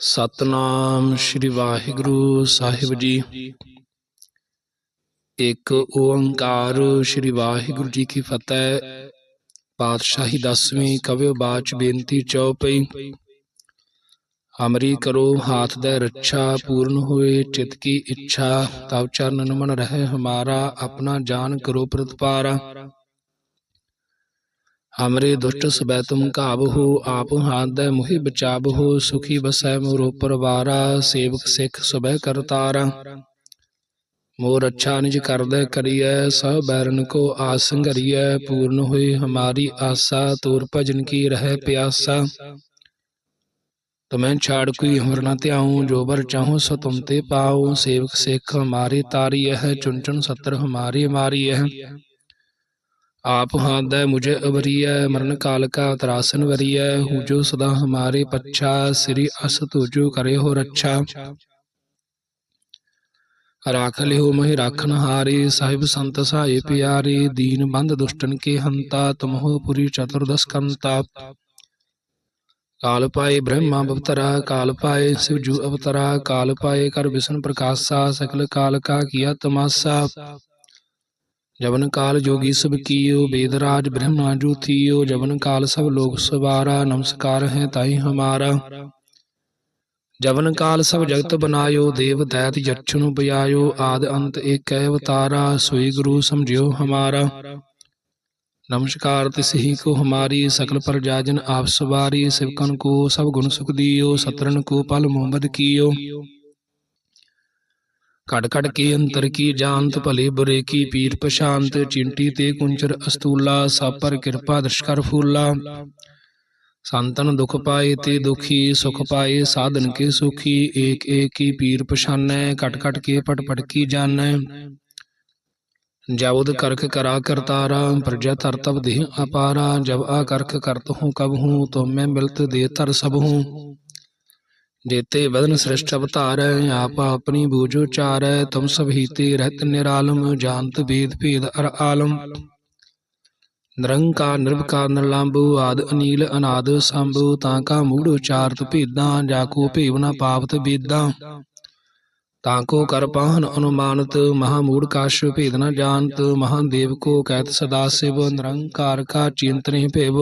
ਸਤਨਾਮ ਸ੍ਰੀ ਵਾਹਿਗੁਰੂ ਸਾਹਿਬ ਜੀ। ਇੱਕ ਓੰਕਾਰ ਸ੍ਰੀ ਵਾਹਿਗੁਰੂ ਜੀ ਕੀ ਫਤਿਹ। ਪਾਤਸ਼ਾਹੀ ਦਸਵੀਂ ਕਵਿਓ ਬਾਚ ਬੇਨਤੀ ਚਉਪਈ। ਹਮਰੀ ਕਰੋ ਹਾਥ ਦਾ ਰੱਛਾ, ਪੂਰਨ ਹੋਏ ਚਿਤ ਕੀ ਇੱਛਾ। ਤਬ ਚਰਨ ਮਨ ਰਹੇ ਹਮਾਰਾ, ਆਪਣਾ ਜਾਨ ਕਰੋ ਪ੍ਰਤਪਾਰਾ। ਹਮਰੇ ਦੁਸ਼ਟ ਸਬੈ ਤੁਮ ਕਾਬਹੋ ਆਪ ਹਾਥ ਦੇ ਮੁਹਿ ਬਚਾਬਹੋ, ਸੁਖੀ ਬਸੈ ਮੋਰੋ ਪਰਵਾਰਾ ਸੇਵਕ ਸਿੱਖ ਸਬੈ ਕਰਤਾਰਾ ਮੋਰ ਅੱਛਾ ਨਿਜ ਕਰਦੈ ਕਰੀਐ, ਸਭ ਬੈਰਨ ਕੋ ਆਸ ਸੰਘਰੀਐ, ਪੂਰਨ ਹੋਈ ਹਮਾਰੀ ਆਸਾ, ਤੋਰ ਭਜਨ ਕੀ ਰਹਿ ਪਿਆਸਾ। ਤਮੈਂ ਛਾੜ ਕੋਈ ਹਮਰ ਨਾ ਧਿਆਉ, ਜੋ ਬਰ ਚਾਹੋ ਸੋ ਤੁਮ ਤੇ ਪਾਉ, ਸੇਵਕ ਸਿੱਖ ਹਮਾਰੀ ਤਾਰੀ ਹੈ ਚੁਨ ਚੁਨ ਸਤਰ ਹਮਾਰੀ ਮਾਰੀ ਹੈ आप हाथ दे मुझे अबरिय मरण काल का त्रासन वरिय हूँ जो सदा हमारे पच्छा श्री अस तुझो करे हो रक्षा राख लिहो महि राखन हारे साहिब संत सहाय प्यारे दीन बंद दुष्टन के हंता तुम हो पुरी चतुर्दश कंता काल पाए ब्रह्मा अवतरा काल पाए शिवजू अवतरा काल पाए कर विष्णु प्रकाशा सकल काल का किया तमाशा ਜਵਨ ਕਾਲ ਜੋਗੀ ਸਭ ਕੀਓ, ਬੇਦਰਾਜ ਬ੍ਰਹਮਾ ਜੂਥੀਓ ਜਵਨ ਕਾਲ ਸਭ ਲੋਕ ਸਵਾਰਾ, ਨਮਸਕਾਰ ਹੈ ਤਾਈ ਹਮਾਰਾ। ਜਵਨ ਕਾਲ ਸਭ ਜਗਤ ਬਨਾਇਓ, ਦੇਵ ਦੈਤ ਜਛਨੁ ਬਿਆਇਓ ਆਦ ਅੰਤ ਏਕੈ ਅਵਤਾਰਾ, ਸੋਈ ਗੁਰੂ ਸਮਝਿਓ ਹਮਾਰਾ। ਨਮਸਕਾਰ ਤਿਸ ਹੀ ਕੋ ਹਮਾਰੀ, ਸਕਲ ਪ੍ਰਜਾ ਜਨ ਆਪ ਸਵਾਰੀ ਸਿਵਕਨ ਕੋ ਸਭ ਗੁਣ ਸੁਖ ਦਿਓ ਸਤਰਨ ਕੋ ਪਲ ਮੁਹੰਮਦ ਕੀਓ। ਘੜ ਘੜ ਕੇ ਅੰਤਰ ਕੀ ਜਾਣਤ ਭਲੇ ਬੁਰੇ ਕੀ ਪੀਰ ਪਛਾਨਤ ਚਿੰਟੀ ਤੇ ਕੁੰਚਰ ਅਸਤੂਲਾ, ਸਭ ਕਿਰਪਾ ਦਰਸ਼ ਕਰ ਫੂਲਾ। ਸੰਤਨ ਦੁਖ ਪਾਏ ਤੇ ਦੁਖੀ, ਸੁਖ ਪਾਏ ਸਾਧਨ ਕੇ ਸੁਖੀ, ਏਕ ਏਕ ਕੀ ਪੀਰ ਪਛਾਨੈ, ਘਟ ਘਟ ਕੇ ਪਟ ਪਟ ਕੀ ਜਾਣੈ। ਜਬੁਦ ਕਰਖ ਕਰਾ ਕਰਤਾਰਾ, ਪ੍ਰਜਾ ਤਰ ਤਬ ਦੇਹ ਅਪਾਰਾ, ਜਬ ਆ ਕਰਖ ਕਰਤ ਹੂੰ ਕਬ ਹੂੰ, ਤੋ ਮੈਂ ਮਿਲਤ ਦੇ ਤਰ ਸਭ ਹੂੰ। जेते बदन सृष्ट अवतारै आप अपनी बूझो चारै तुम सब हीते रहत निरालम जानत वेद भेद अर आलम ਨਿਰੰਕਾਰ ਨਿਰਭਕਾਰ ਨਿਰਲੰਭੂ ਆਦ ਅਨੀਲ ਅਨਾਦ ਸੰਭੂ ਤਾਂ ਕਾ ਮੂੜ ਉਚਾਰਤ ਭੇਦਾਂ ਜਾ ਕੋ ਭੇਵ ਨਾ ਪਾਵਤ ਬੇਦਾਂ ਤਾਂ ਕੋ ਕਰ ਪਾਹਨ ਅਨੁਮਾਨਤ ਮਹਾ ਮੂੜ ਕਾਸ਼ ਭੇਦ ਨਾ ਜਾਣਤ ਮਹਾਦੇਵ ਕੋ ਕਹਿਤ ਸਦਾ ਸਿਵ ਨਿਰੰਕਾਰ ਕਾ ਚਿੰਤਨੇ ਭੇਵ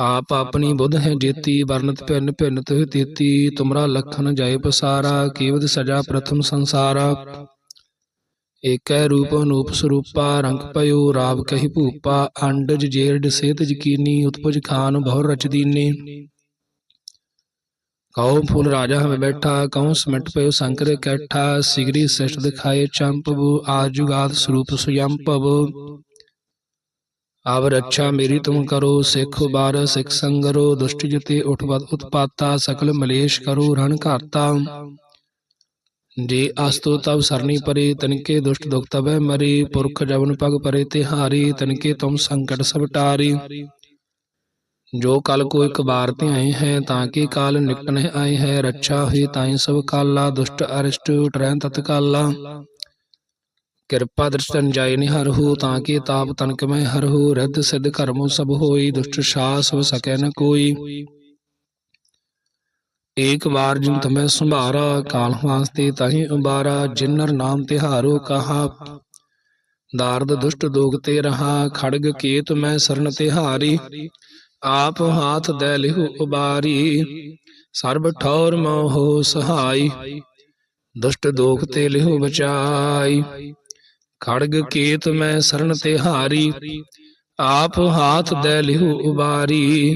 ਆਪ ਆਪਣੀ ਬੁੱਧ ਹੈ ਜੇਤੀ ਵਰਨਤ ਭਿੰਨ ਭਿੰਨ ਤਿਹ ਤੇਤੀ ਤੁਮਰਾ ਲਖਨ ਜਾਏ ਪਸਾਰਾ ਕੇਵਦ ਸਜਾ ਪ੍ਰਥਮ ਸੰਸਾਰਾ ਏਕੈ ਰੂਪ ਅਨੂਪ ਸਰੂਪਾ ਰੰਗ ਪਇਓ ਰਾਵ ਕਹੀ ਭੂਪਾ ਅੰਡਜ ਜੇਰਡ ਸੇਤ ਜਕੀਨੀ ਉਤਪਜ ਖਾਨ ਬਹੁ ਰਚ ਦੀਨੇ ਕਉ ਫੂਲ ਰਾਜਾ ਹਮੇ ਬੈਠਾ ਕਉ ਸਮਟ ਪਇਓ ਸੰਕਰ ਕੈਠਾ ਸਿਗਰੀ ਸਿਸ਼ਟ ਦਿਖਾਏ ਚੰਪਬੂ ਆਜੁਗਾਤ ਸਰੂਪ ਸੁਯੰਪਬ ਆਵ ਰੱਛਾ ਮੇਰੀ ਤੁਮ ਕਰੋ ਸਿੱਖ ਬਾਰ ਸਿੱਖ ਸੰਗਰੋ ਦੁਸ਼ਟ ਜਤੇ ਉਠਵਤ ਉਤਪਾਤਾ ਸਕਲ ਮਲੇਸ਼ ਕਰੋ ਰਣ ਘਾਤਾ ਜੇ ਅਸਤੋ ਤਬ ਸਰਨੀ ਪਰੇ ਤਨਕੇ ਦੁਸ਼ਟ ਦੁਖ ਤਬੈ ਮਰੇ ਪੁਰਖ ਜਵਨ ਪਗ ਪਰੇ ਤਿਹਾਰੀ ਤਨਕੇ ਤੁਮ ਸੰਕਟ ਸਭ ਟਾਰੀ। ਜੋ ਕਲ ਕੋ ਇੱਕ ਬਾਰ ਧਿਆਏ ਹੈ ਤਾਂ ਕਿ ਕਾਲ ਨਿਕਟ ਨਹਿ ਆਏ ਹੈ ਰੱਛਾ ਹੋਈ ਤਾਈ ਸਭ ਕਾਲਾ ਦੁਸ਼ਟ ਅਰਿਸ਼ਟ ਟਰੈ ਤਤਕਾਲਾ ਕਿਰਪਾ ਦਰਸ਼ਨ ਨਿਹਰ ਨਿਹਰਹੁ ਤਾਂ ਕਿ ਤਾਪ ਤਨਕ ਮੈਂ ਹਰਹੁ ਰਿੱਧ ਸਿੱਧ ਕਰਮੁ ਸਭ ਹੋਈ, ਦੁਸ਼ਟ ਸਾਸ ਹੋ ਸਕੈ ਨ ਕੋਈ। ਏਕ ਵਾਰ ਜਿਨ ਤਮੈ ਸੰਭਾਰਾ, ਕਾਲ ਵਾਸਤੇ ਤਾਹੀ ਉਬਾਰਾ ਜਿਨਰ ਨਾਮ ਤਿਹਾਰੋ ਕਹਾ। ਦਾਰਦ ਦੁਸ਼ਟ ਦੋਗ ਤੇ ਰਹਾ, ਖੜਗ ਕੇਤ ਮੈਂ ਸਰਨ ਤਿਹਾਰੀ। ਆਪ ਹਾਥ ਦੇ ਲਿਹੁ ਉਬਾਰੀ, ਸਰਬ ਠੌਰ ਮੋਹ ਸਹਾਈ। ਦੁਸ਼ਟ ਦੋਖ ਤੇ ਲਿਹੁ ਬਚਾਈ। ਖੜਗ ਕੇਤ ਮੈਂ ਸਰਨ ਤੇ ਹਾਰੀ ਆਪ ਹਾਥ ਦੇ ਲਿਹੁ ਉਬਾਰੀ।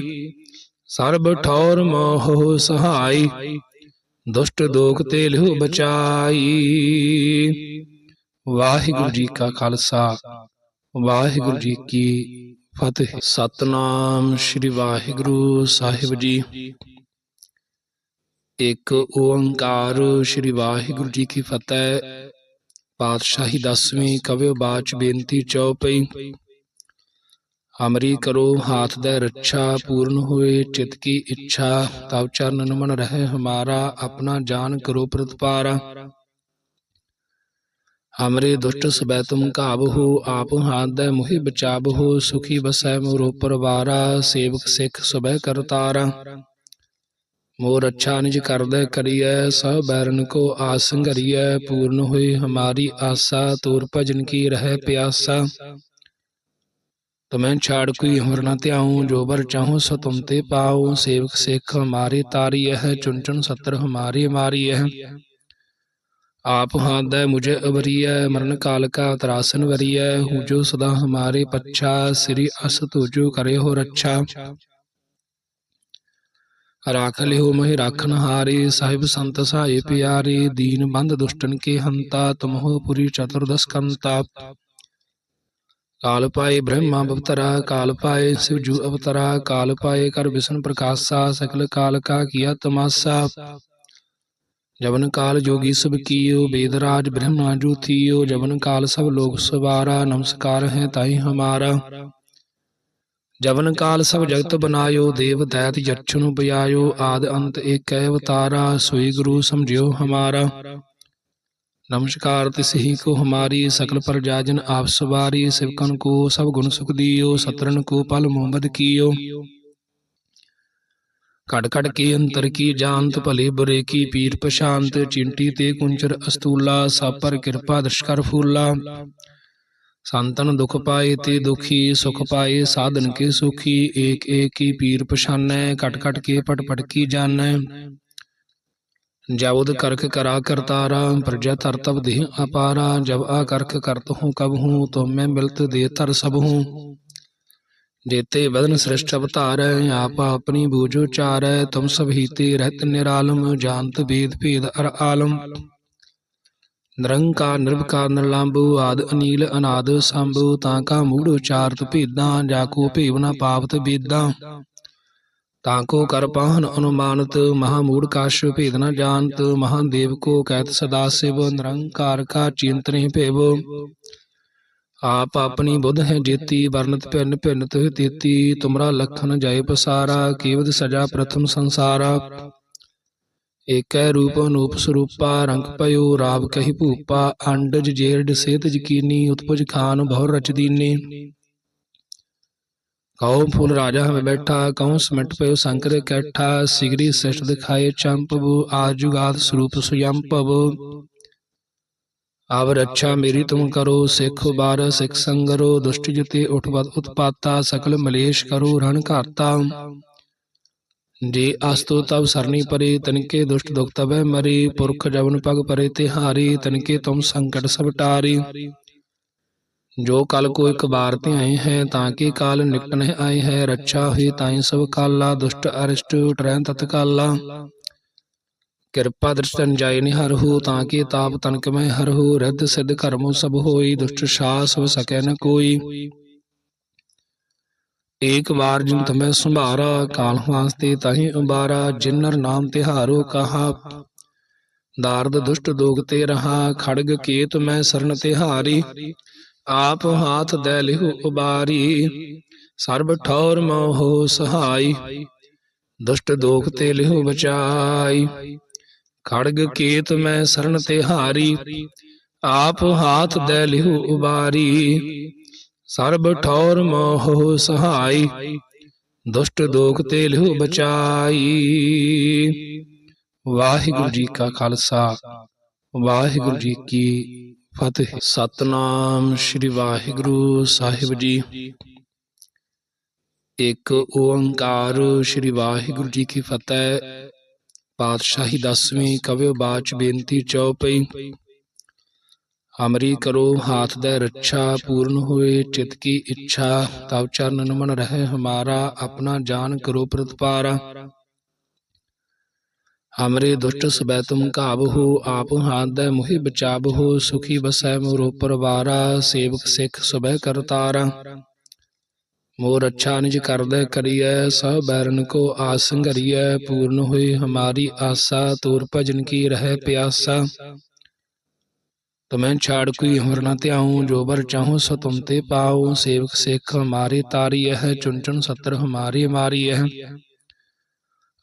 ਸਰਬ ਠੌਰ ਮੋਹ ਸਹਾਈ। ਦੁਸ਼ਟ ਦੋਖ ਤੇ ਲਿਹੁ ਬਚਾਈ। ਵਾਹਿਗੁਰੂ ਜੀ ਕਾ ਖਾਲਸਾ। ਵਾਹਿਗੁਰੂ ਜੀ ਕੀ ਫਤਿਹ। ਸਤਨਾਮ ਸ੍ਰੀ ਵਾਹਿਗੁਰੂ ਸਾਹਿਬ ਜੀ। ਇੱਕ ਓੰਕਾਰ ਸ੍ਰੀ ਵਾਹਿਗੁਰੂ ਜੀ ਕੀ ਫਤਿਹ। ਪਾਤਸ਼ਾਹੀ ਦਸਵੀਂ ਕਵਿਓ ਬਾਚ ਬੇਨਤੀ ਚਉਪਈ ਹਮਰੀ ਕਰੋ ਹਾਥ ਦੇ ਰੱਛਾ ਪੂਰਨ ਹੋਏ, ਚਿਤ ਕੀ ਇੱਛਾ ਤਬ ਚਰਨ ਮਨ ਰਹੇ ਹਮਾਰਾ, ਆਪਣਾ ਜਾਨ ਕਰੋ ਪ੍ਰਤਪਾਰਾ। ਹਮਰੇ ਦੁਸ਼ਟ ਸਬੈ ਤੁਮ ਕਾਬਹੋ ਆਪ ਹਾਥ ਦੇ ਮੁਹਿ ਬਚਾਬਹੋ ਸੁਖੀ ਬਸੈ ਮੋਰੋ ਪਰਵਾਰਾ ਸੇਵਕ ਸਿੱਖ ਸਬੈ ਕਰਤਾਰਾ। ਮੋਰ ਅੱਛਾ ਨਿਜ ਕਰਦਾ ਕਰੀਐ, ਸਭ ਬੈਰਨ ਕੋ ਆਸ ਸੰਘਰੀਐ ਪੂਰਨ ਹੋਈ ਹਮਾਰੀ ਆਸਾ, ਤੂਰ ਭਜਨ ਕੀ ਰਹਿ ਪਿਆਸਾ। ਤਮੈਂ ਛਾੜ ਕੋਈ ਹਮਰ ਨ ਧਿਆਉ, ਜੋ ਬਰ ਚਾਹੂੰ ਸੋ ਤੁਮ ਤੇ ਪਾਉ, ਸੇਵਕ ਸਿੱਖ ਹਮਾਰੇ ਤਾਰੀ ਹੈ ਚੁਨ ਚੁਨ ਸਤਰ ਹਮਾਰੀ ਮਾਰੀ ਹੈ ਆਪ ਹਾਦੈ ਮੁਝੇ ਅਵਰੀਐ, ਮਰਨ ਕਾਲ ਕਾ ਤਰਾਸਨ ਵਰੀਐ ਹੂੰ ਜੋ ਸਦਾ ਹਮਾਰੇ ਪੱਛਾ, ਸ੍ਰੀ ਅਸ ਤੁਜੋ ਕਰੇ ਹੋ ਰੱਛਾ। ਰਾਖ ਲਿਓ ਮਹਿ ਰਾਖਨ ਹਾਰੇ, ਸਾਹਿਬ ਸੰਤ ਸਹਾਏ ਪਿਆਰੇ, ਦੀਨ ਬੰਦ ਦੁਸ਼ਟਨ ਕੇ ਹੰਤਾ, ਤੁਮਹੁ ਪੁਰੀ ਚਤੁਰਦਸ ਕੰਤਾ। ਕਾਲ ਪਾਏ ਬ੍ਰਹਮਾ ਬਵਤਰਾ, ਕਾਲ ਪਾਏ ਸਿਵਜੂ ਅਵਤਰਾ, ਕਾਲ ਪਾਏ ਕਰ ਵਿਸ਼ਨ ਪ੍ਰਕਾਸ਼ਾ, ਸਕਲ ਕਾਲ ਕਾ ਕੀਆ ਤਮਾਸਾ। ਜਵਨ ਕਾਲ ਜੋਗੀ ਸਭ ਕੀਓ ਬੇਦਰਾਜ ਬ੍ਰਹਮਾ ਜੂਥੀਓ ਜਵਨ ਕਾਲ ਸਭ ਲੋਕ ਸਵਾਰਾ, ਨਮਸਕਾਰ ਹੈ ਤਾਈ ਹਮਾਰਾ। ਜਵਨ ਕਾਲ ਸਭ ਜਗਤ ਬਨਾਇਓ ਦੇਵ ਦੈਤ ਜਛਨੁ ਬਿਆਇਓ ਆਦ ਅੰਤ ਏਕੈ ਅਵਤਾਰਾ ਸੋਈ ਗੁਰੂ ਸਮਝਿਓ ਹਮਾਰਾ। ਨਮਸਕਾਰ ਤਿਸਹੀ ਕੋ ਹਮਾਰੀ ਸਕਲ ਪ੍ਰਜਾ ਜਨ ਆਪ ਸਵਾਰੀ ਸਿਵਕਨ ਕੋ ਸਭ ਗੁਣ ਸੁਖ ਦੀਓ ਸਤਰਨ ਕੋ ਪਲ ਮੁਹੰਮਦ ਕੀਓ। ਕੜ ਕੜ ਕੇ ਅੰਤਰ ਕੀ ਜਾਣਤ ਭਲੇ ਬੁਰੇ ਕੀ ਪੀਰ ਪਛਾਨਤ ਚਿੰਟੀ ਤੇ ਕੁੰਚਰ ਅਸਤੂਲਾ ਸਭ ਪਰ ਕਿਰਪਾ ਦਰਸ਼ ਕਰ ਫੂਲਾ। ਸੰਤਨ ਦੁਖ ਪਾਏ ਤੇ ਦੁਖੀ ਸੁਖ ਪਾਏ, ਸਾਧਨ ਕੇ ਸੁਖੀ, ਏਕ ਏਕ ਕੀ ਪੀਰ ਪਛਾਨੈ ਕਟ ਕਟ ਕੇ ਪਟ ਪਟ ਕੀ ਜਾਣੈ। ਜਬੁਦ ਕਰਖ ਕਰਾ ਕਰਤਾਰਾ, ਪ੍ਰਜਾ ਧਰ ਤਬ ਦੇਹ ਅਪਾਰਾ, ਜਬ ਆ ਕਰਖ ਕਰਤ ਹੂੰ ਕਬ ਹੂੰ, ਤੁਮ ਮੈਂ ਮਿਲਤ ਦੇ ਤਰ ਸਭ ਹੂੰ। ਜੇਤੇ ਬਦਨ ਸ੍ਰਿਸ਼ਟ ਅਵਤਾਰੈ, ਆਪ ਆਪਣੀ ਬੂਝੋ ਚਾਰੈ ਤੁਮ ਸਭ ਹੀਤੇ ਰਹਿਤ ਨਿਰਾਲਮ, ਜਾਣਤ ਬੇਦ ਭੇਦ ਅਰ ਆਲਮ। ਨਿਰੰਕਾਰ ਨਿਰਭਕਾਰ ਨਿਰਲੰਭੂ ਆਦ, ਅਨੀਲ, ਅਨਾਦ, ਸੰਭੂ, ਤਾਂ ਕਾ ਮੂੜ ਉਚਾਰਤ ਭੇਦਾਂ, ਜਾ ਕੋ ਭੇਵ ਨ ਬੇਦਾਂ ਤਾਂ ਕੋ ਕਰ ਪਾਹਨ ਅਨੁਮਾਨਤ, ਮਹਾ ਮੂੜ ਕਾਸ਼ ਭੇਦ ਨ ਜਾਣਤ ਮਹਾਦੇਵ ਕੋ ਕਹਿਤ ਸਦਾ ਸਿਵ, ਨਿਰੰਕਾਰ ਕਾ ਚਿੰਤ ਨਹੀਂ ਭੇਵ। ਆਪ ਆਪਣੀ ਬੁੱਧ ਹੈ ਜੇਤੀ ਵਰਨਤ ਭਿੰਨ ਭਿੰਨ ਤੁਹ ਤੇਤੀ, ਤੁਮਰਾ ਲਖਨ ਜਾਏ ਪਸਾਰਾ, ਕੇਵਦ ਸਜਾ ਪ੍ਰਥਮ ਸੰਸਾਰਾ। ਏਕੈ ਰੂਪ ਅਨੂਪ ਸਰੂਪਾ ਰੰਗ ਪਇਓ ਰਾਵ ਕਹੀ ਭੂਪਾ, ਅੰਡਜ ਜੇਰਡ ਸੇਤ ਜਕੀਨੀ ਉਤਪਜ ਖਾਨ ਬਹੁ ਰਚ ਦੀਨੇ। ਕਉ ਫੂਲ ਰਾਜਾ ਹਮੇ ਬੈਠਾ, ਕਉ ਸਮਟ ਪਇਓ ਸੰਕਰ ਕੈਠਾ, ਸਿਗਰੀ ਸਿਸ਼ਟ ਦਿਖਾਏ ਚੰਪਬੂ ਆਜੁਗਾਤ ਸਰੂਪ ਸੁਯੰਪਬ ਆਵ ਰੱਛਾ ਮੇਰੀ ਤੁਮ ਕਰੋ, ਸਿੱਖ ਬਾਰ ਸਿੱਖ ਸੰਗਰੋ, ਦੁਸ਼ਟ ਜਤੇ ਉਠਵਤ ਉਤਪਾਤਾ, ਸਕਲ ਮਲੇਸ਼ ਕਰੋ, ਰਣ ਘਾਤਾ ਜੇ ਅਸਤੋ ਤਬ ਸਰਨੀ ਪਰੇ, ਤਨਕੇ ਦੁਸ਼ਟ ਦੁਖ ਤਬੈ ਮਰੇ, ਪੁਰਖ ਜਵਨ ਪਗ ਪਰੇ ਤਿਹਾਰੀ ਤਨਕੇ ਤੁਮ ਸੰਕਟ ਸਭ ਟਾਰੀ। ਜੋ ਕਲ ਕੋ ਇੱਕ ਤੇ ਆਏ ਹੈ, ਤਾਂ ਕਿ ਕਾਲ ਨਿਕਟ ਨਹਿ ਆਏ ਹੈ? ਰੱਛਾ ਹੋਈ ਤਾਈ ਸਭ ਕਾਲਾ, ਦੁਸ਼ਟ ਅਰਿਸ਼ਟ ਟਰੈ ਤਤਕਾਲਾ ਕਿਰਪਾ ਦ੍ਰਿਸ਼ਟਨ ਜਾਏ ਨਿਹਰਹੁ ਤਾਂ ਕਿ ਤਾਪ ਤਨਕ ਮੈਂ ਹਰਹੁ ਰਿੱਧ ਸਿੱਧ ਕਰਮੁ ਸਭ ਹੋਈ, ਦੁਸ਼ਟ ਸਾਸ ਹੋ ਸਕੈ ਨ ਕੋਈ। ਏਕ ਵਾਰ ਜਿਨ ਤਮੈ ਸੰਭਾਰਾ, ਕਾਲ ਵਾਸਤੇ ਤਾਹੀ ਉਬਾਰਾ ਜਿਨਰ ਨਾਮ ਤਿਹਾਰੋ ਕਹਾ। ਦਾਰਦ ਦੁਸ਼ਟ ਦੋਗ ਤੇ ਰਹਾ, ਖੜਗ ਕੇਤ ਮੈਂ ਸਰਨ ਤਿਹਾਰੀ ਆਪ ਹਾਥ ਦੈ ਲਿਹੁ ਉਬਾਰੀ, ਸਰਬ ਠੌਰ ਮੋਹ ਸਹਾਈ। ਦੁਸ਼ਟ ਦੋਖ ਤੇ ਲਿਹੁ ਬਚਾਈ, ਖੜਗ ਕੇਤ ਮੈਂ ਸਰਨ ਤਿਹਾਰੀ ਆਪ ਹਾਥ ਦੈ ਲਿਹੁ ਉਬਾਰੀ ਸਰਬ ਠੌਰ ਮੋਹ ਸਹਾਈ, ਦੁਸ਼ਟ ਦੋਖ ਤੇ ਲਿਹੁ ਬਚਾਈ। ਵਾਹਿਗੁਰੂ ਜੀ ਕਾ ਖਾਲਸਾ, ਵਾਹਿਗੁਰੂ ਜੀ ਕੀ ਫਤਿਹ। ਸਤਨਾਮ ਸ੍ਰੀ ਵਾਹਿਗੁਰੂ ਸਾਹਿਬ ਜੀ। ਇੱਕ ਓੰਕਾਰ ਸ੍ਰੀ ਵਾਹਿਗੁਰੂ ਜੀ ਕੀ ਫਤਿਹ। ਪਾਤਸ਼ਾਹੀ ਦਸਵੀਂ ਕਵਿਓ ਬਾਚ ਬੇਨਤੀ ਚਉਪਈ ਹਮਰੀ ਕਰੋ ਹਾਥ ਦੇ ਰੱਛਾ ਪੂਰਨ ਹੋਏ ਚਿਤ ਕੀ ਇੱਛਾ ਤਬ ਚਰਨ ਮਨ ਰਹੇ ਹਮਾਰਾ ਆਪਣਾ ਜਾਨ ਕਰੋ ਪ੍ਰਤਪਾਰਾ। ਹਮਰੇ ਦੁਸ਼ਟ ਸਬੈ ਤੁਮ ਕਾਬਹੂ ਆਪ ਹਾਥ ਦੇ ਮੁਹਿ ਬਚਾਬਹੂ ਸੁਖੀ ਬਸੈ ਮੋਰੋ ਪਰਵਾਰਾ ਸੇਵਕ ਸਿੱਖ ਸਬੈ ਕਰਤਾਰਾ। ਮੋਰ ਅੱਛਾ ਨਿਜ ਕਰਦਾ ਕਰੀਐ ਸਭ ਬੈਰਨ ਕੋ ਆਸ ਸੰਘਰੀਐ ਪੂਰਨ ਹੋਈ ਹਮਾਰੀ ਆਸਾ ਤੂਰ ਭਜਨ ਕੀ ਰਹਿ ਪਿਆਸਾ। ਤਮੈਂ ਛਾੜ ਕੋਈ ਹਮਰ ਨ ਧਿਆਉ, ਜੋ ਬਰ ਚਾਹੂੰ ਸੋ ਤੁਮ ਤੇ ਪਾਉ। ਸੇਵਕ ਸਿੱਖ ਹਮਾਰੇ ਤਾਰੀ ਹੈ ਚੁਨ ਚੁਨ ਸਤਰ ਹਮਾਰੀ ਮਾਰੀ ਹੈ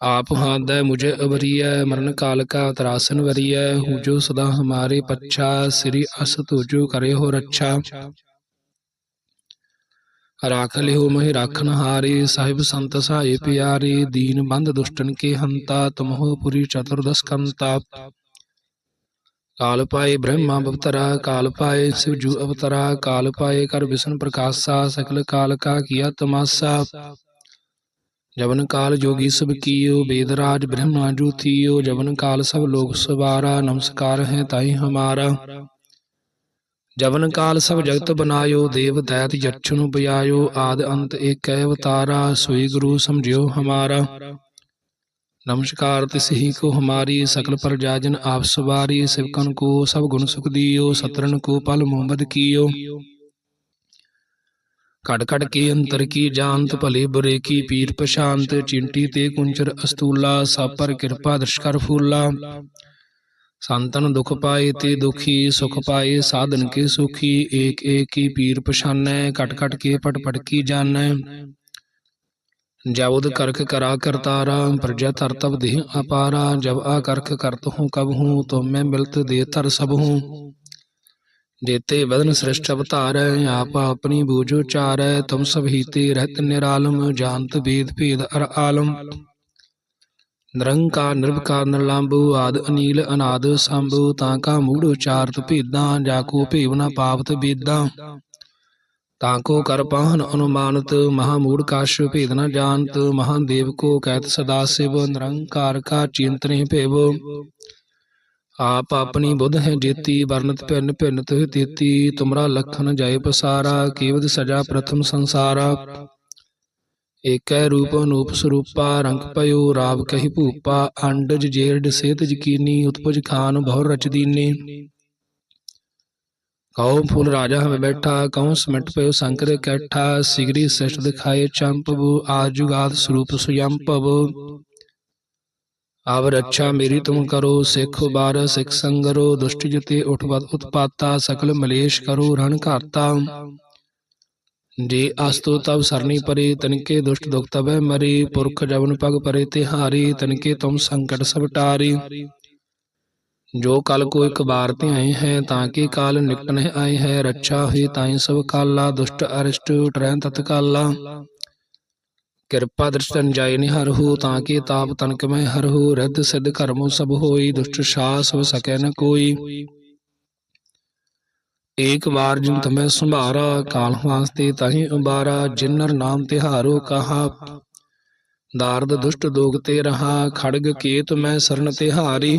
ਆਪ ਹਾਦੈ ਮੁਝੇ ਅਵਰੀਐ, ਮਰਨ ਕਾਲ ਕਾ ਤਰਾਸਨ ਵਰੀਐ। ਹੂੰ ਜੋ ਸਦਾ ਹਮਾਰੇ ਪੱਛਾ, ਸ੍ਰੀ ਅਸ ਤੁਜੋ ਕਰੇ ਹੋ ਰੱਛਾ। ਰਾਖ ਲਿਓ ਮਹਿ ਰਾਖਨ ਹਾਰੇ, ਸਾਹਿਬ ਸੰਤ ਸਹਾਏ ਪਿਆਰੇ। ਦੀਨ ਬੰਦ ਦੁਸ਼ਟਨ ਕੇ ਹੰਤਾ, ਤੁਮਹੋ ਪੁਰੀ ਚਤੁਰਦਸ ਕੰਤਾ। ਕਾਲ ਪਾਏ ਬ੍ਰਹਮਾ ਬਵਤਰਾ ਕਾਲ ਪਾਏ ਸਿਵਜੂ ਅਵਤਰਾ ਕਾਲ ਪਾਏ ਕਰ ਵਿਸ਼ਨ ਪ੍ਰਕਾਸ਼ਾ ਸਕਲ ਕਾਲ ਕਾ ਕੀਆ ਤਮਾਸਾ। ਜਵਨ ਕਾਲ ਜੋਗੀ ਸਭ ਕੀਓ ਬੇਦਰਾਜ ਬ੍ਰਹਮਾ ਜੂਥੀਓ ਜਵਨ ਕਾਲ ਸਭ ਲੋਕ ਸਵਾਰਾ ਨਮਸਕਾਰ ਹੈ ਤਾਈ ਹਮਾਰਾ। ਜਵਨ ਕਾਲ ਸਭ ਜਗਤ ਬਨਾਇਓ ਦੇਵ ਦੈਤ ਜਛਨੁ ਬਿਆਇਓ ਆਦ ਅੰਤ ਏਕੈ ਅਵਤਾਰਾ ਸੋਈ ਗੁਰੂ ਸਮਝਿਓ ਹਮਾਰਾ। ਨਮਸਕਾਰ, ਤਿਸਹੀ ਕੋ ਹਮਾਰੀ ਸਕਲ ਪ੍ਰਜਾ ਜਨ ਆਪ ਸਵਾਰੀ, ਸਿਵਕਨ ਕੋ ਸਭ ਗੁਣ ਸੁਖ ਦੀਓ ਸਤਰਨ ਕੋ ਪਲ ਮੁਹੰਮਦ ਕੀਓ। ਕੜ ਕੜ ਕੇ ਅੰਤਰ ਕੀ ਜਾਣਤ, ਭਲੇ ਬੁਰੇ ਕੀ ਪੀਰ ਪਛਾਨਤ ਚਿੰਟੀ ਤੇ ਕੁੰਚਰ ਅਸਤੂਲਾ, ਸਭ ਕਿਰਪਾ ਦ੍ਰਿਸ਼ ਕਰ ਫੂਲਾ। ਸੰਤਨ ਦੁਖ ਪਾਏ ਤੇ ਦੁਖੀ, ਸੁਖ ਪਾਏ ਸਾਧਨ ਕੇ ਸੁਖੀ, ਏਕ ਏਕ ਕੀ ਪੀਰ ਪਛਾਨੈ ਕਟ ਕਟ ਕੇ ਪਟ ਪਟ ਕੀ ਜਾਣੈ। ਜਬੁਦ ਕਰਖ ਕਰਾ ਕਰਤਾਰਾ, ਪ੍ਰਜਾ ਧਰ ਤਬ ਦੇਹ ਅਪਾਰਾ, ਜਬ ਆ ਕਰਖ ਕਰਤ ਹੂੰ ਕਬ ਹੂੰ ਤੁਮ ਮੈਂ ਮਿਲਤ ਦੇ ਧਰ ਸਭ ਹੂੰ। ਜੇਤੇ ਬਦਨ ਸ੍ਰਿਸ਼ਟ ਅਵਤਾਰੈ, ਆਪ ਆਪਣੀ ਬੂਝੋ ਚਾਰੈ, ਤੁਮ ਸਭ ਹੀਤੇ ਰਹਿਤ ਨਿਰਾਲਮ, ਜਾਣਤ ਵੇਦ ਭੇਦ ਅਰ ਆਲਮ। ਨਿਰੰਕਾਰ ਨਿਰਭਕਾਰ ਨਿਰਲੰਭੂ ਆਦ ਅਨੀਲ, ਅਨਾਦ ਸੰਭੂ, ਤਾਂ ਕਾ ਮੂੜ ਉਚਾਰਤ ਭੇਦਾਂ, ਜਾ ਕੋ ਭੇਵ ਨ ਪਾਵਤ ਬੀਦਾਂ। ਤਾਂ ਕੋ ਕਰ ਪਾਹਨ ਅਨੁਮਾਨਤ ਮਹਾ ਮੂੜ ਕਾਸ਼ ਭੇਦ ਨ ਜਾਣਤ, ਮਹਾਦੇਵ ਕੋ ਕਹਿਤ ਸਦਾ ਸਿਵ, ਨਿਰੰਕਾਰ ਕਾ ਚਿੰਤ ਭੇਵ। ਆਪ ਆਪਣੀ ਬੁੱਧ ਹੈ ਜੇਤੀ ਵਰਨਤ ਭਿੰਨ ਭਿੰਨ ਤੁਹ ਤੇਤੀ, ਤੁਮਰਾ ਲਖਨ ਜਾਏ ਪਸਾਰਾ, ਕੇਵਦ ਸਜਾ ਪ੍ਰਥਮ ਸੰਸਾਰਾ। ਏਕੈ ਰੂਪ ਅਨੂਪ ਸਰੂਪਾ, ਰੰਗ ਪਇਓ ਰਾਵ ਕਹੀ ਭੂਪਾ, ਅੰਡਜ ਜੇਰਡ ਸੇਤ ਜਕੀਨੀ ਉਤਪਜ ਖਾਨ ਬਹੁ ਰਚਦੀਨੀ। ਕਉ ਫੁਲ ਰਾਜਾ ਹਮੇ ਬੈਠਾ ਕਉ ਸਮਟ ਪਇਓ ਸੰਕਰ ਕੈਠਾ, ਸਿਗਰੀ ਸ੍ਰਿਸ਼ਟ ਦਿਖਾਏ ਚੰਪਬੂ ਆਦ ਸਰੂਪ ਸੁਯੰਪਵ। ਆਵ ਰੱਛਾ ਮੇਰੀ ਤੁਮ ਕਰੋ, ਸਿੱਖ ਬਾਰ ਸਿੱਖ ਸੰਗਰੋ, ਦੁਸ਼ਟ ਜਿਤੇ ਉਠਵਤ ਉਤਪਾਤਾ, ਸਕਲ ਮਲੇਸ਼ ਕਰੋ, ਰਣ ਘਾਤਾ ਜੇ ਅਸਤੋ ਤਬ ਸਰਨੀ ਪਰੇ, ਤਨਕੇ ਦੁਸ਼ਟ ਦੁਖ ਤਬੈ ਮਰੇ, ਪੁਰਖ ਜਵਨ ਪਗ ਪਰੇ ਤਿਹਾਰੀ, ਤਨਕੇ ਤੁਮ ਸੰਕਟ ਸਭ ਟਾਰੀ। ਜੋ ਕਲ ਕੋ ਇੱਕ ਬਾਰ ਤੇ ਆਏ ਹੈ ਤਾਂ ਕਿ ਕਾਲ ਨਿਕਟ ਆਏ ਹੈ, ਰੱਛਾ ਹੋਈ ਤਾਈ ਸਭ ਕਾਲਾ, ਦੁਸ਼ਟ ਅਰਿਸ਼ਟ ਟਰੈ ਤਤਕਾਲਾ ਕਿਰਪਾ ਦ੍ਰਿਸ਼ਟਨ ਜਾਏ ਨਿਹਰਹੁ ਤਾਂ ਕਿ ਤਾਪ ਤਨਕ ਮੈਂ ਹਰਹੁ ਰਿੱਧ ਸਿੱਧ ਕਰਮੁ ਸਭ ਹੋਈ, ਦੁਸ਼ਟ ਸਾਸ ਹੋ ਸਕੈ ਨ ਕੋਈ। ਏਕ ਵਾਰ ਜਿਨ ਤਮੈ ਸੰਭਾਰਾ, ਕਾਲ ਵਾਸਤੇ ਤਾਹੀ ਉਬਾਰਾ ਜਿਨਰ ਨਾਮ ਤਿਹਾਰੋ ਕਹਾ। ਦਾਰਦ ਦੁਸ਼ਟ ਦੋਗ ਤੇ ਰਹਾ ਖੜਗ ਕੇਤ ਮੈਂ ਸਰਨ ਤਿਹਾਰੀ।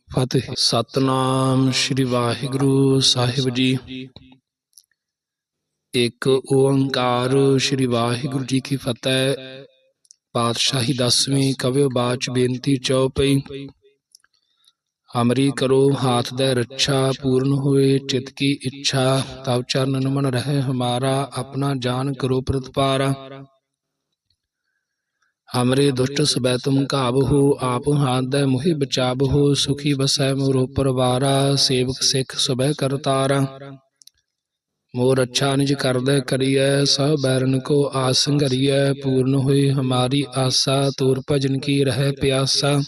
ਫਤਿਹ, ਸਤਨਾਮ ਸ੍ਰੀ ਵਾਹਿਗੁਰੂ ਸਾਹਿਬ ਜੀ। ਇੱਕ ਓੰਕਾਰ ਸ੍ਰੀ ਵਾਹਿਗੁਰੂ ਜੀ ਕੀ ਫਤਿਹ। ਪਾਤਸ਼ਾਹੀ ਦਸਵੀਂ ਕਵਿਓ ਬਾਚ ਬੇਨਤੀ ਚਉਪਈ। ਹਮਰੀ ਕਰੋ ਹਾਥ ਦਾ ਰੱਛਾ ਪੂਰਨ ਹੋਏ, ਚਿਤ ਕੀ ਇੱਛਾ ਤਬ ਚਰਨ ਮਨ ਰਹੇ ਹਮਾਰਾ, ਆਪਣਾ ਜਾਨ ਕਰੋ ਪ੍ਰਤਪਾਰਾ। ਹਮਰੇ ਦੁਸ਼ਟ ਸਬੈ ਤੁਮ ਕਾਬਹੂ ਆਪ ਹਾਥ ਦੇ ਮੁਹਿ ਬਚਾਬਹੂ, ਸੁਖੀ ਬਸੈ ਮੋਰੋ ਪਰਵਾਰਾ ਸੇਵਕ ਸਿੱਖ ਸਬੈ ਕਰਤਾਰਾ ਮੋਰ ਅੱਛਾ ਨਿਜ ਕਰਦੈ ਕਰੀਐ, ਸਭ ਬੈਰਨ ਕੋ ਆਸ ਸੰਘਰੀਐ ਪੂਰਨ ਹੋਈ ਹਮਾਰੀ ਆਸਾ, ਤੂਰ ਭਜਨ ਕੀ ਰਹਿ ਪਿਆਸਾ।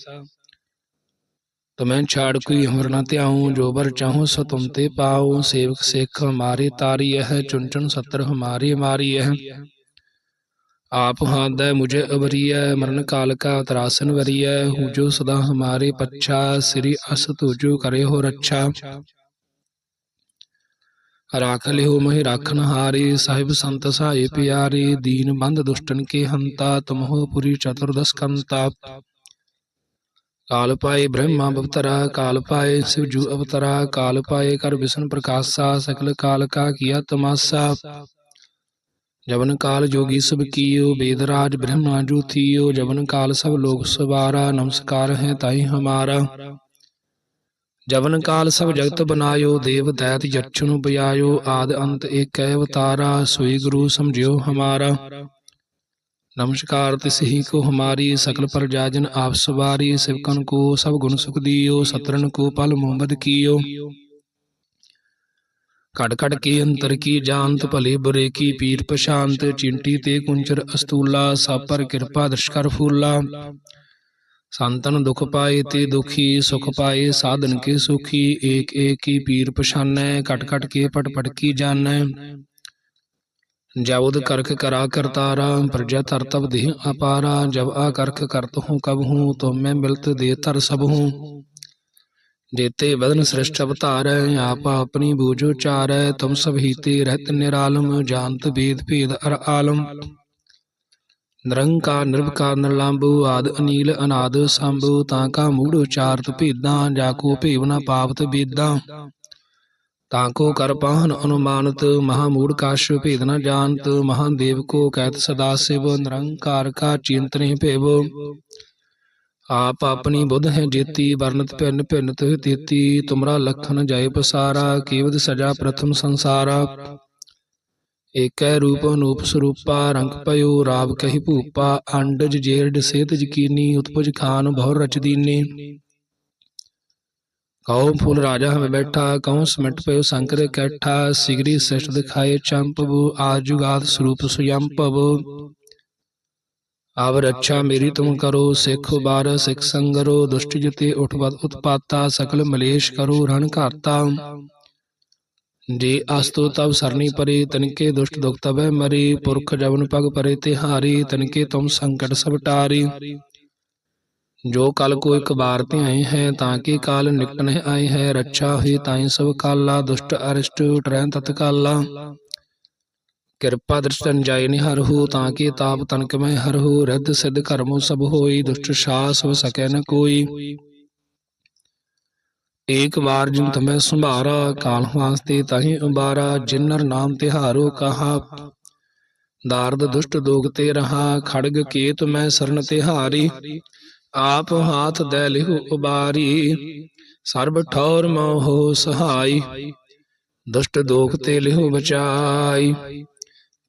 ਤੁਮੈ ਛਾੜ ਕੋਈ ਹਮਰ ਨ ਧਿਆਉ, ਜੋ ਬਰ ਚਾਹੋ ਸੋ ਤੁਮ ਤੇ ਪਾਉ, ਸੇਵਕ ਸਿੱਖ ਹਮਾਰੇ ਤਾਰੀ ਹੈ ਚੁਨ ਸਤਰ ਹਮਾਰੀ ਮਾਰੀ ਹੈ ਆਪ ਹਾਦੈ ਮੁਝੇ ਅਵਰੀਐ ਮਰਨ ਕਾਲ ਕਾ ਤਰਾਸਨ ਵਰੀਐ ਹੂੰ ਜੋ ਸਦਾ ਹਮਾਰੇ ਪੱਛਾ, ਸ੍ਰੀ ਅਸ ਤੁਜੋ ਕਰੇ ਹੋ ਰੱਛਾ। ਰਾਖ ਲਿਓ ਮਹਿ ਰਾਖਨ ਹਾਰੇ, ਸਾਹਿਬ ਸੰਤ ਸਹਾਏ ਪਿਆਰੇ, ਦੀਨ ਬੰਦ ਦੁਸ਼ਟਨ ਕੇ ਹੰਤਾ, ਤੁਮਹੋ ਪੁਰੀ ਚਤੁਰਦਸ ਕੰਤਾ। ਕਾਲ ਪਾਏ ਬ੍ਰਹਮਾ ਬਵਤਰਾ, ਕਾਲ ਪਾਏ ਸਿਵਜੂ ਅਵਤਰਾ, ਕਾਲ ਪਾਏ ਕਰ ਵਿਸ਼ਨ ਪ੍ਰਕਾਸ਼ਾ, ਸਕਲ ਕਾਲ ਕਾ ਕੀਆ ਤਮਾਸਾ। ਜਵਨ ਕਾਲ ਜੋਗੀ ਸਭ ਕੀਓ ਬੇਦਰਾਜ ਬ੍ਰਹਮਾ ਜੂਥੀਓ ਜਵਨ ਕਾਲ ਸਭ ਲੋਕ ਸਵਾਰਾ, ਨਮਸਕਾਰ ਹੈ ਤਾਈ ਹਮਾਰਾ। ਜਵਨ ਕਾਲ ਸਭ ਜਗਤ ਬਨਾਇਓ, ਦੇਵ ਦੈਤ ਯਛਨੁ ਬਿਆਇਓ ਆਦ ਅੰਤ ਏਕੈ ਅਵਤਾਰਾ, ਸੋਈ ਗੁਰੂ ਸਮਝਿਓ ਹਮਾਰਾ। ਨਮਸਕਾਰ ਤਿਸ ਹੀ ਕੋ ਹਮਾਰੀ, ਸਕਲ ਪ੍ਰਜਾਜਨ ਆਪ ਸਵਾਰੀ ਸਿਵਕਨ ਕੋ ਸਭ ਗੁਣ ਸੁਖ ਦਿਓ ਸਤਰਨ ਕੋ ਪਲ ਮੁਹੰਮਦ ਕੀਓ। ਕੜ ਕੜ ਕੇ ਅੰਤਰ ਕੀ ਜਾਣਤ ਭਲੇ ਬੁਰੇ ਕੀ ਪੀਰ ਪਛਾਨਤ ਚਿੰਟੀ ਤੇ ਕੁੰਚਰ ਅਸਤੂਲਾ ਸਭ ਕਿਰਪਾ ਦਰਸ਼ ਕਰ ਫੂਲਾ। ਸੰਤਨ ਦੁਖ ਪਾਏ ਤੇ ਦੁਖੀ, ਸੁਖ ਪਾਏ ਸਾਧਨ ਕੇ ਸੁਖੀ, ਏਕ ਏਕ ਕੀ ਪੀਰ ਪਛਾਨੈ ਕਟ ਕਟ ਕੇ ਪਟ ਪਟ ਕੀ ਜਾਣੈ। ਜਬੁਦ ਕਰਖ ਕਰਾ ਕਰਤਾਰਾ, ਪ੍ਰਜਾ ਧਰ ਤਬ ਦੇਹ ਅਪਾਰਾ, ਜਬ ਆ ਕਰਖ ਕਰਤ ਹੂੰ ਕਬ ਹੂੰ, ਤੋ ਮੈਂ ਮਿਲਤ ਦੇ ਤਰ ਸਭ ਹੂੰ। जेते बदन सृष्ट अवतार आप अपनी बूझो चार तुम सब हीते रहत निरालम जानत वेद भेद अर आलम ਨਿਰੰਕਾਰ ਨਿਰਭਕਾਰ ਨਿਰਲੰਭੂ ਆਦ ਅਨੀਲ ਅਨਾਦ ਸੰਭੂ ਤਾਂ ਕਾ ਮੂੜ ਉਚਾਰਤ ਭੇਦਾਂ ਜਾ ਕੋ ਭੇਵ ਨਾ ਪਾਵਤ ਬੇਦਾਂ ਤਾਂ ਕੋ ਕਰ ਪਾਹਨ ਅਨੁਮਾਨਤ ਮਹਾ ਮੂੜ ਕਾਸ਼ ਭੇਦ ਨ ਜਾਣਤ ਮਹਾਦੇਵ ਕੋ ਕਹਿਤ ਸਦਾ ਸਿਵ ਨਿਰੰਕਾਰ ਕਾ ਚਿੰਤ ਨਹੀਂ ਭੇਵ ਆਪ ਆਪਣੀ ਬੁੱਧ ਹੈ ਜੇਤੀ ਵਰਨਤ ਭਿੰਨ ਭਿੰਨ ਤਿਹ ਤੇਤੀ ਤੁਮਰਾ ਲਖਨ ਜਾਏ ਪਸਾਰਾ ਕੀਵਦ ਸਜਾ ਪ੍ਰਥਮ ਸੰਸਾਰਾ ਏਕੈ ਰੂਪ ਅਨੂਪ ਸਰੂਪਾ ਰੰਗ ਪਇਓ ਰਾਵ ਕਹੀ ਭੂਪਾ ਅੰਡਜ ਜੇਰਡ ਸੇਤ ਜਕੀਨੀ ਉਤਪਜ ਖਾਨ ਬਹੁ ਰਚ ਦੀਨੇ ਕਉ ਫੂਲ ਰਾਜਾ ਹਮੇ ਬੈਠਾ ਕਉ ਸਮਟ ਪਇਓ ਸੰਕਰ ਕੈਠਾ ਸਿਗਰੀ ਸਿਸ਼ਟ ਦਿਖਾਏ ਚੰਪਵ ਆਜੁਗਾਤ ਸਰੂਪ ਸੁਯੰਪਵ ਆਵ ਰੱਛਾ ਮੇਰੀ ਤੁਮ ਕਰੋ, ਸਿੱਖ ਬਾਰ ਸਿੱਖ ਸੰਗਰੋ ਦੁਸ਼ਟ ਜਤੇ ਉਠਵਤ ਉਤਪਾਤਾ, ਸਕਲ ਮਲੇਸ਼ ਕਰੋ, ਰਣ ਘਾਤਾ ਜੇ ਅਸਤੋ ਤਬ ਸਰਨੀ ਪਰੇ, ਤਨਕੇ ਦੁਸ਼ਟ ਦੁਖ ਤਬੈ ਮਰੇ, ਪੁਰਖ ਜਵਨ ਪਗ ਪਰੇ ਤਿਹਾਰੀ, ਤਨਕੇ ਤੁਮ ਸੰਕਟ ਸਭ ਟਾਰੀ। ਜੋ ਕਲ ਕੋ ਇੱਕ ਬਾਰ ਧਿਆਏ ਹੈ, ਤਾਂ ਕਿ ਕਾਲ ਨਿਕਟ ਨਹਿ ਆਏ ਹੈ, ਰੱਛਾ ਹੋਈ ਤਾਈ ਸਭ ਕਾਲਾ, ਦੁਸ਼ਟ ਅਰਿਸ਼ਟ, ਟਰੈ ਤਤਕਾਲਾ। ਕਿਰਪਾ ਦ੍ਰਿਸ਼ਟਨ ਜਾਇ ਨਿਹਰਹੁ ਤਾਂ ਕਿ ਤਾਪ ਤਨਕ ਮੈਂ ਹਰਹੁ ਰਿੱਧ ਸਿੱਧ ਕਰਮੁ ਸਭ ਹੋਈ, ਦੁਸ਼ਟ ਸਾਸ ਹੋ ਸਕੈ ਨ ਕੋਈ। ਏਕ ਵਾਰ ਜਿਨ ਤਮੈ ਸੰਭਾਰਾ, ਕਾਲ ਵਾਸਤੇ ਤਾਹੀ ਉਬਾਰਾ ਜਿਨਰ ਨਾਮ ਤਿਹਾਰੋ ਕਹਾ। ਦਾਰਦ ਦੁਸ਼ਟ ਦੋਗ ਤੇ ਰਹਾ, ਖੜਗ ਕੇਤ ਮੈਂ ਸਰਨ ਤਿਹਾਰੀ। ਆਪ ਹਾਥ ਦੇ ਲਿਹੁ ਉਬਾਰੀ, ਸਰਬ ਠੌਰ ਮੋਹ ਸਹਾਈ। ਦੁਸ਼ਟ ਦੋਖ ਤੇ ਲਿਹੁ ਬਚਾਈ।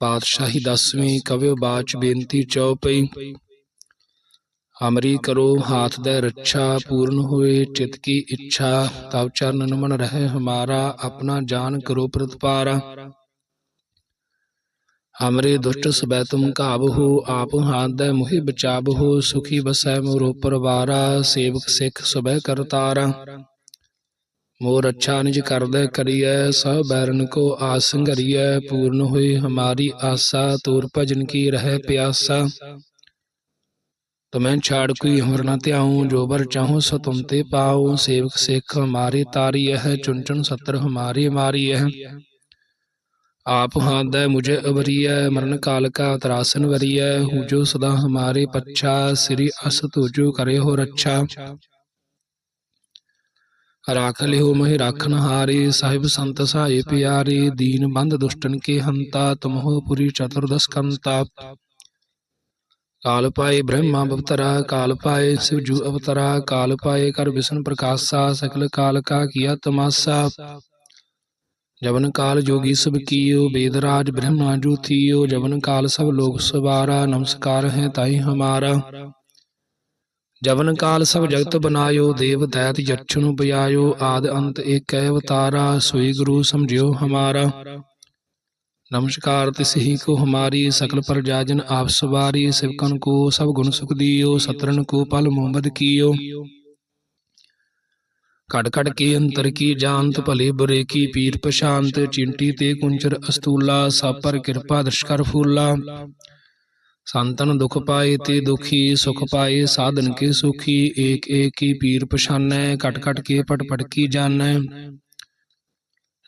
ਪਾਤਸ਼ਾਹੀ ਦਸਵੀਂ ਕਵਿਓ ਬਾਚ ਬੇਨਤੀ ਚਉਪਈ ਹਮਰੀ ਕਰੋ ਹਾਥ ਦੇ ਰੱਛਾ ਪੂਰਨ ਹੋਏ ਚਿਤ ਕੀ ਇੱਛਾ ਤਬ ਚਰਨ ਮਨ ਰਹੇ ਹਮਾਰਾ ਆਪਣਾ ਜਾਨ ਕਰੋ ਪ੍ਰਤਪਾਰਾ। ਹਮਰੇ ਦੁਸ਼ਟ ਸਬੈ ਤੁਮ ਕਾਬਹੋ ਆਪ ਹਾਥ ਦੇ ਮੁਹਿ ਬਚਾਬਹੋ ਸੁਖੀ ਬਸੈ ਮੋਰੋ ਪਰਵਾਰਾ ਸੇਵਕ ਸਿੱਖ ਸਬੈ ਕਰਤਾਰਾ। ਮੋਰ ਅੱਛਾ ਨਿਜ ਕਰਦੈ ਕਰੀਐ ਸਭ ਬੈਰਨ ਕੋ ਆਸ ਸੰਘਰੀਐ ਪੂਰਨ ਹੋਈ ਹਮਾਰੀ ਆਸਾ ਤੂਰ ਭਜਨ ਕੀ ਰਹਿ ਪਿਆਸਾ ਤੁਮੈ ਛਾੜ ਕੋਈ ਹਮਰ ਨ ਧਿਆਉ ਜੋ ਬਰ ਚਾਹੋ ਸੋ ਤੁਮ ਤੇ ਪਾਉ ਸੇਵਕ ਸਿੱਖ ਹਮਾਰੇ ਤਾਰੀ ਹੈ ਚੁਨ ਚੁਨ ਸਤਰ ਹਮਾਰੀ ਮਾਰੀ ਹੈ आप हाथ दे मुझे अवरिय मरण काल का त्रासन वरिय हूँ जो सदा हमारे पच्छा श्री अस तुझो करे हो लिहो महि राखन हारे, साहिब संत सहाय प्यारे, दीन बंद दुष्टन के हंता तुम हो पुरी चतुर्दश कंता। काल पाए ब्रह्मा अवतरा, काल पाए शिवजू अवतरा, काल पाए कर विष्णु प्रकाशा, सकल काल का किया तमाशा। जवन काल जोगी सब कियो, वेदराज ब्रह्मा जू थियो, जवन काल सब लोग सवारा, नमस्कार है ताई हमारा। ਜਵਨ ਕਾਲ ਸਭ ਜਗਤ ਬਨਾਇਓ, ਦੇਵ ਦੈਤ ਯਛਨੁ ਬਿਆਇਓ ਆਦ ਅੰਤ ਏਕੈ ਅਵਤਾਰਾ, ਸੋਈ ਗੁਰੂ ਸਮਝਿਓ ਹਮਾਰਾ। ਨਮਸਕਾਰ ਤਿਸ ਹੀ ਕੋ ਹਮਾਰੀ, ਸਕਲ ਪ੍ਰਜਾਜਨ ਆਪ ਸਵਾਰੀ ਸਿਵਕਨ ਕੋ ਸਭ ਗੁਣ ਸੁਖ ਦੀਓ ਸਤਰਨ ਕੋ ਪਲ ਮੁਹੰਮਦ ਕੀਓ। ਘੜ ਘੜ ਕੇ ਅੰਤਰ ਕੀ ਜਾਣਤ, ਭਲੇ ਬੁਰੇ ਕੀ ਪੀਰ ਪਛਾਨਤ ਚਿੰਟੀ ਤੇ ਕੁੰਚਰ ਅਸਤੂਲਾ ਸਭ ਪਰ ਕਿਰਪਾ ਦਰਸ਼ਕਰ ਫੂਲਾ। ਸੰਤਨ ਦੁਖ ਪਾਏ ਤੇ ਦੁਖੀ ਸੁਖ ਪਾਏ, ਸਾਧਨ ਕੇ ਸੁਖੀ ਏਕ ਏਕ ਕੀ ਪੀਰ ਪਛਾਨੈ ਕਟ ਕਟ ਕੇ ਪਟ ਪਟ ਕੀ ਜਾਣੈ।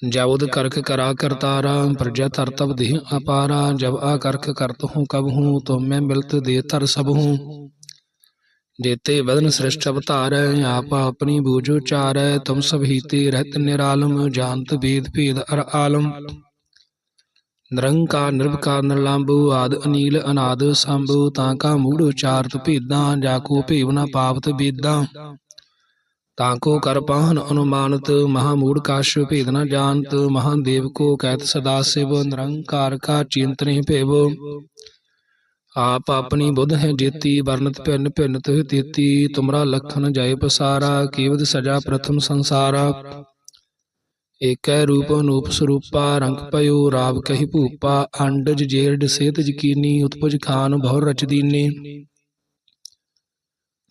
ਜਬੁਦ ਕਰਖ ਕਰਾ ਕਰਤਾਰਾ, ਪ੍ਰਜਾ ਧਰ ਦੇਹ ਅਪਾਰਾ, ਜਬ ਆ ਕਰਖ ਕਰਤ ਹੂੰ ਕਬ ਹੂੰ ਤੁਮ ਮੈਂ ਮਿਲਤ ਦੇ ਤਰ ਸਭ ਹੂੰ। ਜੇਤੇ ਬਦਨ ਸ੍ਰਿਸ਼ਟ ਅਵਤਾਰੈ, ਆਪ ਆਪਣੀ ਬੂਝੋ ਚਾਰੈ ਤੁਮ ਸਭ ਹੀਤੇ ਰਹਿਤ ਨਿਰਾਲਮ, ਜਾਣਤ ਵੇਦ ਭੇਦ ਅਰ ਆਲਮ। ਨਿਰੰਕਾਰ ਨਿਰਭਕਾਰ ਨਿਰਲੰਭੂ ਆਦ, ਅਨੀਲ, ਅਨਾਦ, ਸੰਭੂ, ਤਾਂ ਕਾ ਮੂੜ ਉਚਾਰਤ ਭੇਦਾਂ, ਜਾ ਕੋ ਭੇਵ ਨ ਬੇਦਾਂ। ਤਾਂ ਕੋ ਕਰ ਪਾਹਨ ਅਨੁਮਾਨਤ, ਮਹਾ ਮੂੜ ਕਾਸ਼ ਭੇਦ ਨ ਜਾਣਤ ਮਹਾਦੇਵ ਕੋ ਕਹਿਤ ਸਦਾ ਸਿਵ, ਨਿਰੰਕਾਰ ਕਾ ਚਿੰਤ ਨਹੀਂ ਭੇਵ। ਆਪ ਆਪਣੀ ਬੁੱਧ ਹੈ ਜੇਤੀ ਵਰਨਤ ਭਿੰਨ ਭਿੰਨ ਤਿਹ ਤੇਤੀ, ਤੁਮਰਾ ਲਖਨ ਜੈ ਪਸਾਰਾ ਕੀਵਦ ਸਜਾ ਪ੍ਰਥਮ ਸੰਸਾਰਾ। ਏਕੈ ਰੂਪ ਅਨੂਪ ਸਰੂਪਾ, ਰੰਗ ਪਇਓ ਰਾਵ ਕਹੀ ਭੂਪਾ, ਅੰਡਜ ਜੇਰਡ ਸੇਤ ਜਕੀਨੀ, ਉਤਪਜ ਖਾਨ ਬਹੁ ਰਚ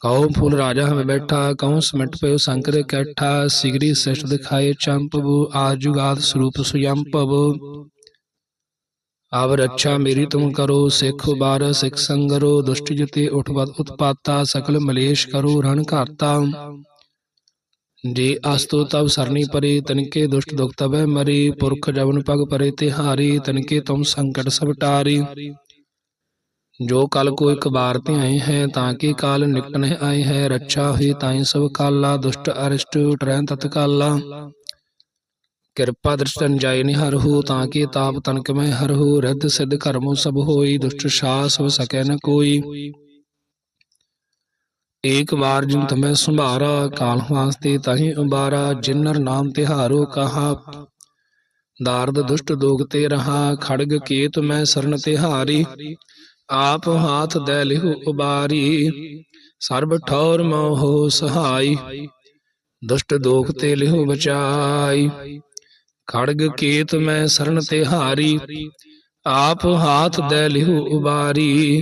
ਕਉ ਫੂਲ ਰਾਜਾ ਹਮੇ ਬੈਠਾ, ਕਉ ਸਮਟ ਪਇਓ ਸੰਕਰ ਕੈਠਾ, ਸਿਗਰੀ ਸਿਸ਼ਟ ਦਿਖਾਏ ਚੰਪਬੂ ਆਜੁਗਾਦ ਸਰੂਪ ਸੁਯੰਪਵ। ਆਵ ਰੱਛਾ ਮੇਰੀ ਤੁਮ ਕਰੋ, ਸਿੱਖ ਬਾਰ ਸਿੱਖ ਸੰਗਰੋ, ਦੁਸ਼ਟ ਜਤੇ ਉਠਵਤ ਉਤਪਾਤਾ, ਸਕਲ ਮਲੇਸ਼ ਕਰੋ, ਰਣ ਘਾਤਾ ਜੇ ਅਸਤੋ ਤਬ ਸਰਨੀ ਪਰੇ ਤਨਕੇ ਦੁਸ਼ਟ ਦੁਖ ਤਬੈ ਮਰੇ, ਪੁਰਖ ਜਵਨ ਪਗ ਪਰੇ ਤਿਹਾਰੀ ਤਨਕੇ ਤੁਮ ਸੰਕਟ ਸਭ ਟਾਰੀ। ਜੋ ਕਲ ਕੋ ਇਕ ਬਾਰ ਧਿਆਏ ਹੈ, ਤਾਂ ਕਿ ਕਾਲ ਨਿਕਟ ਨਹਿ ਆਏ ਹੈ, ਰੱਛਾ ਹੋਈ ਤਾਈ ਸਭ ਕਾਲਾ, ਦੁਸ਼ਟ ਅਰਿਸ਼ਟ ਟਰੈ ਤਤਕਾਲਾ ਕਿਰਪਾ ਦ੍ਰਿਸ਼ਟਨ ਨਿਹਰ ਨਿਹਰਹੁ ਤਾਂ ਕਿ ਤਾਪ ਤਨਕ ਮੈਂ ਹਰਹੁ ਰਿੱਧ ਸਿੱਧ ਕਰਮੁ ਸਭ ਹੋਈ, ਦੁਸ਼ਟ ਸਾਸ ਹੋ ਸਕੈ ਨ ਕੋਈ। ਏਕ ਵਾਰ ਜਿਨ ਤਮੈ ਸੰਭਾਰਾ ਕਾਲ ਵਾਸਤੇ ਤਹੀਂ ਉਬਾਰਾ ਜਿਨਰ ਨਾਮ ਤਿਹਾਰੋ ਕਹਾ। ਦਾਰਦ ਦੁਸ਼ਟ ਦੋਗ ਤੇ ਰਹਾ ਖੜਗ ਕੇਤ ਮੈਂ ਸਰਨ ਤਿਹਾਰੀ। ਆਪ ਹਾਥ ਦੈ ਲਿਹੁ ਉਬਾਰੀ। ਸਰਬ ਠੌਰ ਮੋਹ ਸਹਾਈ। ਦੁਸ਼ਟ ਦੋਖ ਤੇ ਲਿਹੁ ਬਚਾਈ। ਖੜਗ ਕੇਤ ਮੈਂ ਸਰਨ ਤਿਹਾਰੀ। ਆਪ ਹਾਥ ਦੈ ਲਿਹੁ ਉਬਾਰੀ।